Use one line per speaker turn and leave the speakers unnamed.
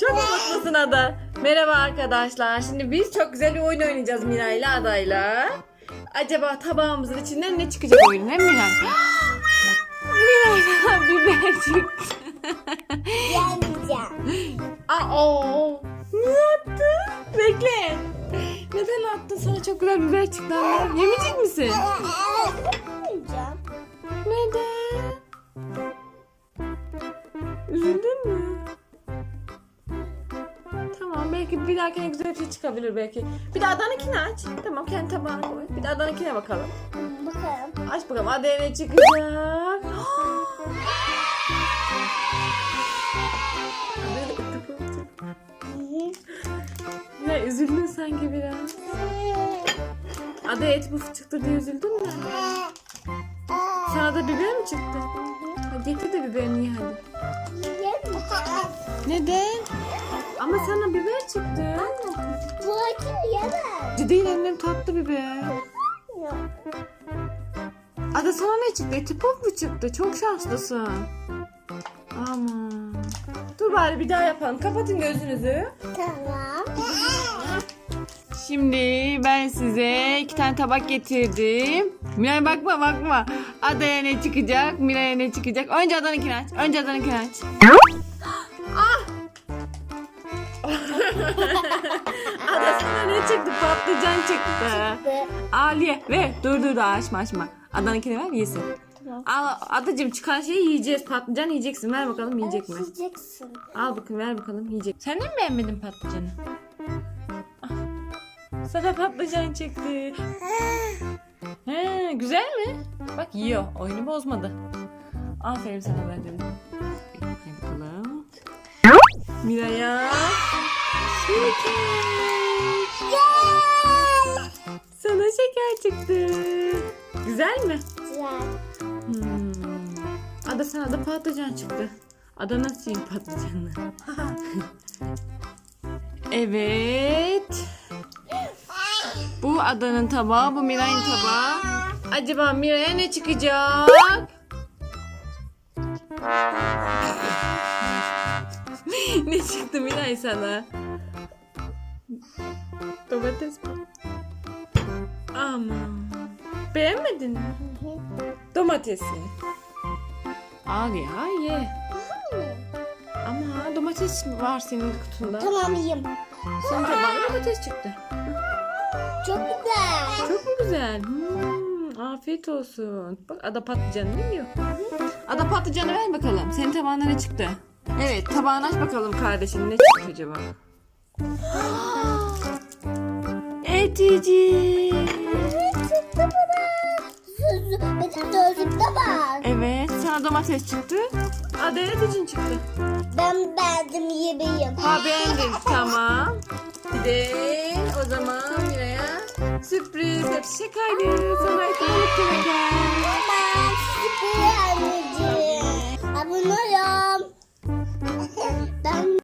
Çok mutlusun Ada. Merhaba arkadaşlar. Şimdi biz çok güzel bir oyun oynayacağız Mira ile Ada'yla. Acaba tabağımızın içinden ne çıkacak oyun he Mira? Mira'yla biber çıktı.
Yemeyeceğim.
Aa, niye attın? Bekle. Neden attın? Sana çok güzel biber çıktı anne. Yemeyecek misin?
Yemeyeceğim.
Neden? Üzüldün mü? Belki bir dahakine güzel bir şey çıkabilir belki. Bir de Adan'ınkini aç. Tamam kendi tabağına koy. Bir de Adan'ınkine bakalım.
Bakalım.
Aç bakalım Ada'ya ne çıkacak? Ya üzüldün sanki biraz. Ada'ya et buf çıktı diye üzüldün mü? Sana da biber mi çıktı? Ha, getir de biberini ye hadi. Neden? Ama sana biber çıktı.
Bu acı yemem.
Değil annem tatlı biber. Ada sana ne çıktı? Eti mu çıktı? Çok şanslısın. Aman. Dur bari bir daha yapalım. Kapatın gözünüzü.
Tamam.
Şimdi ben size iki tane tabak getirdim. Miray bakma bakma. Adaya ne çıkacak? Miray'a ne çıkacak? Önce Adan'ınkini aç. Önce Adan'ınkini aç. ah! Ada sana ne çıktı? Patlıcan çıktı.
Ve
Aliye ve dur dur da açma açma. Adan'ınkini ver yesin.
Tamam.
Al adacım çıkan şeyi yiyeceğiz. Patlıcan yiyeceksin. Ver bakalım yiyecek mi?
yiyeceksin.
Al bakın ver bakalım yiyecek. Sen de mi beğenmedin patlıcanı? Ah, Sana patlıcan çıktı. He, güzel mi? Bak yiyor. Oyunu bozmadı. Aferin sana verdim. Hadi bakalım. Miraya. Şeker. Sana şeker çıktı. Güzel mi?
Güzel.
Hmm. Ada sana da patlıcan çıktı. Ada nasıl yiyeyim patlıcanı? evet. Bu Adanın tabağı, bu Miray'ın tabağı. Acaba Miray'a ne çıkacak? ne çıktı Miray sana? Domates mi? Aman. Beğenmedin mi? Domatesi. Al ya ye. Ama domates var senin kutunda.
Tamam yiyeyim.
Senin tabağında domates çıktı.
Çok güzel.
Çok mu güzel? Hmm, afiyet olsun. Bak ada patlıcanı yiyor. Ada patlıcanı ver bakalım. Senin tabağına ne çıktı? Evet tabağını aç bakalım kardeşin ne çıktı acaba? Etici.
Çıktı bana. Benim sözlükte var.
Evet sana domates çıktı. Ada eticin çıktı.
Ben beğendim yemeğim.
Ha beğendin tamam. Bir de o zaman Miray'a sürpriz yapacak haydi. Sana eti şeker.